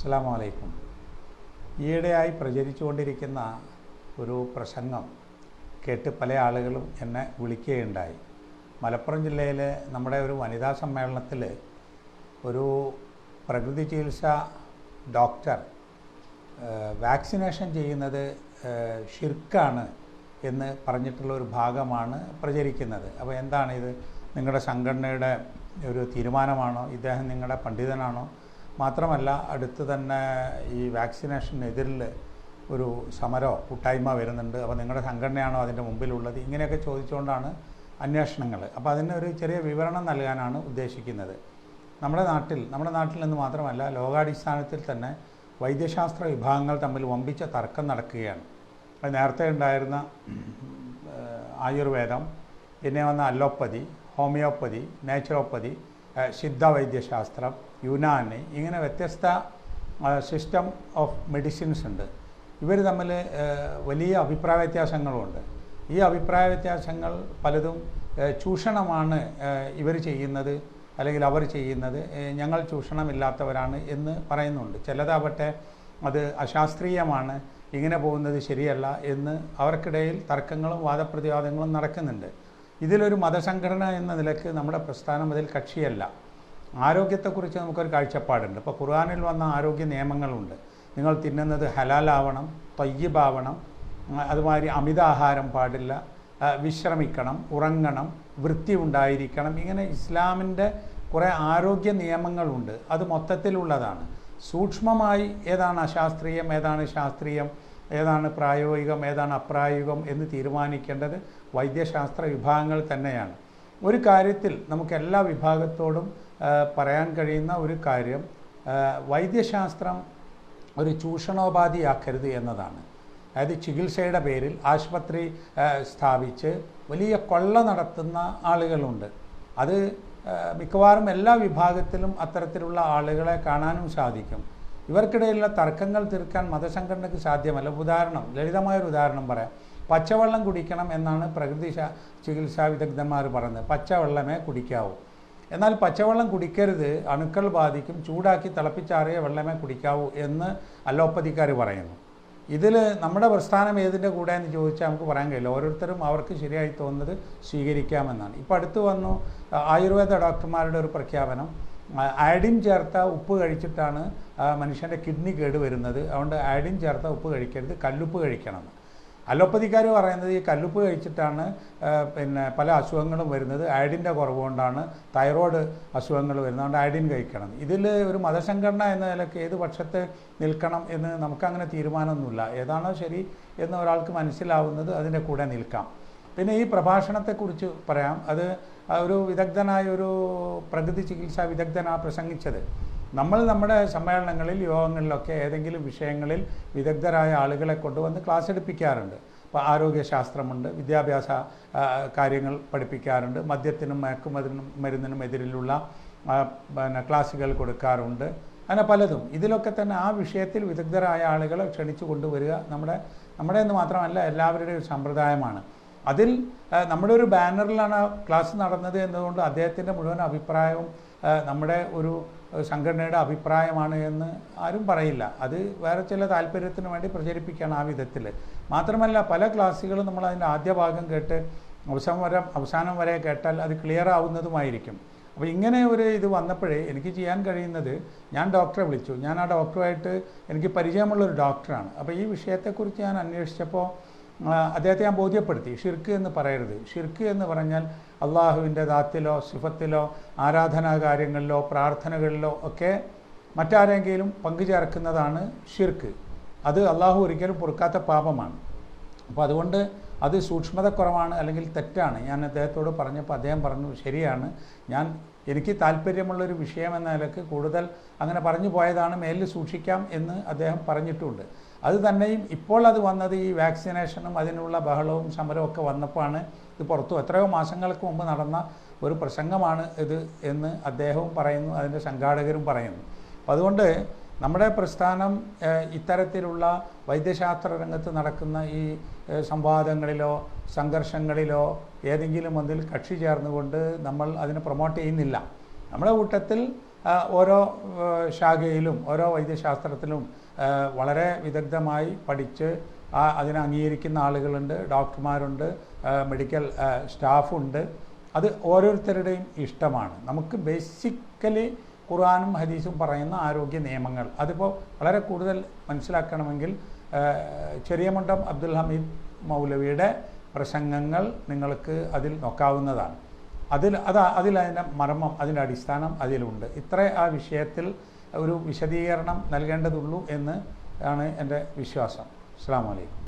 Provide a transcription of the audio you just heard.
അസ്സാം വലൈക്കും ഈയിടെയായി പ്രചരിച്ചുകൊണ്ടിരിക്കുന്ന ഒരു പ്രസംഗം കേട്ട് പല ആളുകളും എന്നെ വിളിക്കുകയുണ്ടായി. മലപ്പുറം ജില്ലയിലെ നമ്മുടെ ഒരു വനിതാ സമ്മേളനത്തിൽ ഒരു പ്രകൃതി ചികിത്സ ഡോക്ടർ വാക്സിനേഷൻ ചെയ്യുന്നത് ഷിർക്കാണ് എന്ന് പറഞ്ഞിട്ടുള്ള ഒരു ഭാഗമാണ് പ്രചരിക്കുന്നത്. അപ്പോൾ എന്താണ് ഇത്? നിങ്ങളുടെ സംഘടനയുടെ ഒരു തീരുമാനമാണോ? ഇദ്ദേഹം നിങ്ങളുടെ പണ്ഡിതനാണോ? മാത്രമല്ല അടുത്ത് തന്നെ ഈ വാക്സിനേഷനെതിരിൽ ഒരു സമരോ കൂട്ടായ്മ വരുന്നുണ്ട്. അപ്പോൾ നിങ്ങളുടെ സംഘടനയാണോ അതിന്റെ മുമ്പിലുള്ളത്? ഇങ്ങനെയൊക്കെ ചോദിച്ചുകൊണ്ടാണ് അന്വേഷണങ്ങൾ അപ്പോൾ അതിന് ഒരു ചെറിയ വിവരണം നൽകാനാണ് ഉദ്ദേശിക്കുന്നത്. നമ്മുടെ നാട്ടിൽ നമ്മുടെ നാട്ടിൽ നിന്ന് മാത്രമല്ല ലോകാടിസ്ഥാനത്തിൽ തന്നെ വൈദ്യശാസ്ത്ര വിഭാഗങ്ങൾ തമ്മിൽ വമ്പിച്ച തർക്കം നടക്കുകയാണ്. അത് നേരത്തെ ഉണ്ടായിരുന്ന ആയുർവേദം പിന്നെ വന്ന അലോപ്പതി ഹോമിയോപ്പതി നാച്ചുറോപ്പതി ഏഹ്, സിദ്ധ വൈദ്യശാസ്ത്രം യുനാനി ഇങ്ങനെ വ്യത്യസ്ത സിസ്റ്റം ഓഫ് മെഡിസിൻസ് ഉണ്ട്. ഇവർ തമ്മിൽ വലിയ അഭിപ്രായ വ്യത്യാസങ്ങളുമുണ്ട് ഈ അഭിപ്രായ വ്യത്യാസങ്ങൾ പലതും ചൂഷണമാണ് ഇവർ ചെയ്യുന്നത് അല്ലെങ്കിൽ അവർ ചെയ്യുന്നത് ഞങ്ങൾ ചൂഷണമില്ലാത്തവരാണ് എന്ന് പറയുന്നുണ്ട്. ചിലതാവട്ടെ അത് അശാസ്ത്രീയമാണ് ഇങ്ങനെ പോകുന്നത് ശരിയല്ല എന്ന് അവർക്കിടയിൽ തർക്കങ്ങളും വാദപ്രതിവാദങ്ങളും നടക്കുന്നുണ്ട്. ഇതിലൊരു മതസംഘടന എന്ന നിലയ്ക്ക് നമ്മുടെ പ്രസ്ഥാനം അതിൽ കക്ഷിയല്ല. ആരോഗ്യത്തെക്കുറിച്ച് നമുക്കൊരു കാഴ്ചപ്പാടുണ്ട്. ഇപ്പോൾ ഖുർആാനിൽ വന്ന ആരോഗ്യ നിയമങ്ങളുണ്ട്. നിങ്ങൾ തിന്നുന്നത് ഹലാലാവണം തയ്യബാവണം അതുമാതിരി അമിതാഹാരം പാടില്ല വിശ്രമിക്കണം ഉറങ്ങണം വൃത്തി ഉണ്ടായിരിക്കണം. ഇങ്ങനെ ഇസ്ലാമിന്റെ കുറേ ആരോഗ്യ നിയമങ്ങളുണ്ട്. അത് മൊത്തത്തിലുള്ളതാണ്. സൂക്ഷ്മമായി ഏതാണ് അശാസ്ത്രീയം ഏതാണ് ശാസ്ത്രീയം ഏതാണ് പ്രായോഗികം ഏതാണ് അപ്രായോഗികം എന്ന് തീരുമാനിക്കേണ്ടത് വൈദ്യശാസ്ത്ര വിഭാഗങ്ങൾ തന്നെയാണ്. ഒരു കാര്യത്തിൽ നമുക്ക് എല്ലാ വിഭാഗത്തോടും പറയാൻ കഴിയുന്ന ഒരു കാര്യം വൈദ്യശാസ്ത്രം ഒരു ചൂഷണോപാധിയാക്കരുത് എന്നതാണ്. അതായത് ചികിത്സയുടെ പേരിൽ ആശുപത്രി സ്ഥാപിച്ച് വലിയ കൊള്ള നടത്തുന്ന ആളുകളുണ്ട്. അത് മിക്കവാറും എല്ലാ വിഭാഗത്തിലും അത്തരത്തിലുള്ള ആളുകളെ കാണാനും സാധിക്കും. ഇവർക്കിടയിലുള്ള തർക്കങ്ങൾ തീർക്കാൻ മതസംഘടനയ്ക്ക് സാധ്യമല്ല. ഉദാഹരണം ലളിതമായൊരു ഉദാഹരണം പറയാം. പച്ചവെള്ളം കുടിക്കണം എന്നാണ് പ്രകൃതി ചികിത്സാ വിദഗ്ധന്മാർ പറയുന്നത്. പച്ചവെള്ളമേ കുടിക്കാവൂ. എന്നാൽ പച്ചവെള്ളം കുടിക്കരുത് അണുക്കൾ ബാധിക്കും ചൂടാക്കി തിളപ്പിച്ചാറിയ വെള്ളമേ കുടിക്കാവൂ എന്ന് അലോപ്പതിക്കാർ പറയുന്നു. ഇതിൽ നമ്മുടെ പ്രസ്ഥാനം ഏതിന്റെ കൂടെ എന്ന് ചോദിച്ചാൽ നമുക്ക് പറയാൻ കഴിയില്ല. ഓരോരുത്തരും അവർക്ക് ശരിയായി തോന്നുന്നത് സ്വീകരിക്കാമെന്നാണ്. ഇപ്പോൾ അടുത്ത് വന്നു ആയുർവേദ ഡോക്ടർമാരുടെ ഒരു പ്രഖ്യാപനം. ആഡിൻ ചേർത്ത ഉപ്പ് കഴിച്ചിട്ടാണ് മനുഷ്യന്റെ കിഡ്നി കേട് വരുന്നത് അതുകൊണ്ട് ആഡിൻ ചേർത്ത ഉപ്പ് കഴിക്കരുത് കല്ലുപ്പ് കഴിക്കണം അലോപ്പതിക്കാർ പറയുന്നത് ഈ കല്ലുപ്പ് കഴിച്ചിട്ടാണ് പിന്നെ പല അസുഖങ്ങളും വരുന്നത്. അയഡിന്റെ കുറവ് കൊണ്ടാണ് തൈറോയ്ഡ് അസുഖങ്ങൾ വരുന്നത്. അതുകൊണ്ട് അയഡിൻ കഴിക്കണം. ഇതിൽ ഒരു മതസംഘടന എന്ന നിലയ്ക്ക് ഏത് പക്ഷത്ത് നിൽക്കണം എന്ന് നമുക്കങ്ങനെ തീരുമാനമൊന്നുമില്ല. ഏതാണോ ശരി എന്ന് ഒരാൾക്ക് മനസ്സിലാവുന്നത് അതിന്റെ കൂടെ നിൽക്കാം. പിന്നെ ഈ പ്രഭാഷണത്തെക്കുറിച്ച് പറയാം. അത് ഒരു വിദഗ്ധനായ ഒരു പ്രകൃതി ചികിത്സാ വിദഗ്ധനാണ് പ്രസംഗിച്ചത്. നമ്മൾ നമ്മുടെ സമ്മേളനങ്ങളിൽ യോഗങ്ങളിലൊക്കെ ഏതെങ്കിലും വിഷയങ്ങളിൽ വിദഗ്ധരായ ആളുകളെ കൊണ്ടുവന്ന് ക്ലാസ് എടുപ്പിക്കാറുണ്ട്. ഇപ്പോൾ ആരോഗ്യശാസ്ത്രമുണ്ട് വിദ്യാഭ്യാസ കാര്യങ്ങൾ പഠിപ്പിക്കാറുണ്ട് മദ്യത്തിനും മയക്കുമരുന്നും മരുന്നിനും എതിരിലുള്ള പിന്നെ ക്ലാസ്സുകൾ കൊടുക്കാറുണ്ട്. അങ്ങനെ പലതും. ഇതിലൊക്കെ തന്നെ ആ വിഷയത്തിൽ വിദഗ്ധരായ ആളുകളെ ക്ഷണിച്ചു കൊണ്ടുവരിക നമ്മുടെ നമ്മുടെ എന്ന് മാത്രമല്ല എല്ലാവരുടെയും സമ്പ്രദായമാണ്. അതിൽ നമ്മുടെ ഒരു ബാനറിലാണ് ക്ലാസ് നടന്നത് എന്നതുകൊണ്ട് അദ്ദേഹത്തിന്റെ മുഴുവൻ അഭിപ്രായവും നമ്മുടെ ഒരു സംഘടനയുടെ അഭിപ്രായമാണ് എന്ന് ആരും പറയില്ല. അത് വേറെ ചില താല്പര്യത്തിന് വേണ്ടി പ്രചരിപ്പിക്കുകയാണ് ആ വിധത്തിൽ. മാത്രമല്ല പല ക്ലാസ്സുകളും നമ്മൾ അതിന്റെ ആദ്യ ഭാഗം കേട്ട് അവസാനം വരെ അവസാനം വരെ കേട്ടാൽ അത് ക്ലിയർ ആവുന്നതുമായിരിക്കും. അപ്പോൾ ഇങ്ങനെ ഒരു ഇത് വന്നപ്പോഴേ എനിക്ക് ചെയ്യാൻ കഴിയുന്നത് ഞാൻ ഡോക്ടറെ വിളിച്ചു. ഞാൻ ആ ഡോക്ടറുമായിട്ട് എനിക്ക് പരിചയമുള്ളൊരു ഡോക്ടറാണ്. അപ്പോൾ ഈ വിഷയത്തെക്കുറിച്ച് ഞാൻ അന്വേഷിച്ചപ്പോൾ അദ്ദേഹത്തെ ഞാൻ ബോധ്യപ്പെടുത്തി. ഷിർക്ക് എന്ന് പറയരുത്. ഷിർക്ക് എന്ന് പറഞ്ഞാൽ അള്ളാഹുവിന്റെ ദാത്തിലോ സിഫത്തിലോ ആരാധനാ കാര്യങ്ങളിലോ പ്രാർത്ഥനകളിലോ ഒക്കെ മറ്റാരെങ്കിലും പങ്കുചേർക്കുന്നതാണ് ഷിർക്ക്. അത് അള്ളാഹു ഒരിക്കലും പൊറുക്കാത്ത പാപമാണ്. അപ്പോൾ അതുകൊണ്ട് അത് സൂക്ഷ്മതക്കുറവാണ് അല്ലെങ്കിൽ തെറ്റാണ്. ഞാൻ അദ്ദേഹത്തോട് പറഞ്ഞപ്പോൾ അദ്ദേഹം പറഞ്ഞു ശരിയാണ്. ഞാൻ എനിക്ക് താല്പര്യമുള്ളൊരു വിഷയം നിലയ്ക്ക് കൂടുതൽ അങ്ങനെ പറഞ്ഞു പോയതാണ് മേലിൽ സൂക്ഷിക്കാം എന്ന് അദ്ദേഹം പറഞ്ഞിട്ടുണ്ട്. അത് തന്നെയും ഇപ്പോൾ അത് വന്നത് ഈ വാക്സിനേഷനും അതിനുള്ള ബഹളവും സമരവും ഒക്കെ വന്നപ്പോഴാണ് ഇത് പുറത്തു എത്രയോ മാസങ്ങൾക്ക് മുമ്പ് നടന്ന ഒരു പ്രസംഗമാണ് ഇത് എന്ന് അദ്ദേഹവും പറയുന്നു അതിന്റെ സംഘാടകരും പറയുന്നു. അതുകൊണ്ട് നമ്മുടെ പ്രസ്ഥാനം ഇത്തരത്തിലുള്ള വൈദ്യശാസ്ത്ര രംഗത്ത് നടക്കുന്ന ഈ സംവാദങ്ങളിലോ സംഘർഷങ്ങളിലോ ഏതെങ്കിലും ഒന്നിൽ കക്ഷി ചേർന്നുകൊണ്ട് നമ്മൾ അതിനെ പ്രൊമോട്ട് ചെയ്യുന്നില്ല. നമ്മുടെ കൂട്ടത്തിൽ ഓരോ ശാഖയിലും ഓരോ വൈദ്യശാസ്ത്രത്തിലും വളരെ വിദഗ്ധമായി പഠിച്ച് അതിനെ അംഗീകരിക്കുന്ന ആളുകളുണ്ട് ഡോക്ടർമാരുണ്ട് മെഡിക്കൽ സ്റ്റാഫുണ്ട്. അത് ഓരോരുത്തരുടെയും ഇഷ്ടമാണ്. നമുക്ക് ബേസിക്കലി ഖുർആാനും ഹദീസും പറയുന്ന ആരോഗ്യ നിയമങ്ങൾ. അതിപ്പോൾ വളരെ കൂടുതൽ മനസ്സിലാക്കണമെങ്കിൽ ചെറിയ ചെറിയമുണ്ടം അബ്ദുൽ ഹമീദ് മൗലവിയുടെ പ്രസംഗങ്ങൾ നിങ്ങൾക്ക് അതിൽ നോക്കാവുന്നതാണ്. അതിൽ അത് അതിലതിന്റെ മർമ്മം അതിന്റെ അടിസ്ഥാനം അതിലുണ്ട്. ഇത്ര ആ വിഷയത്തിൽ ഒരു വിശദീകരണം നൽകേണ്ടതുള്ളൂ എന്ന് ആണ് എന്റെ വിശ്വാസം. അസ്സാം വലൈക്കും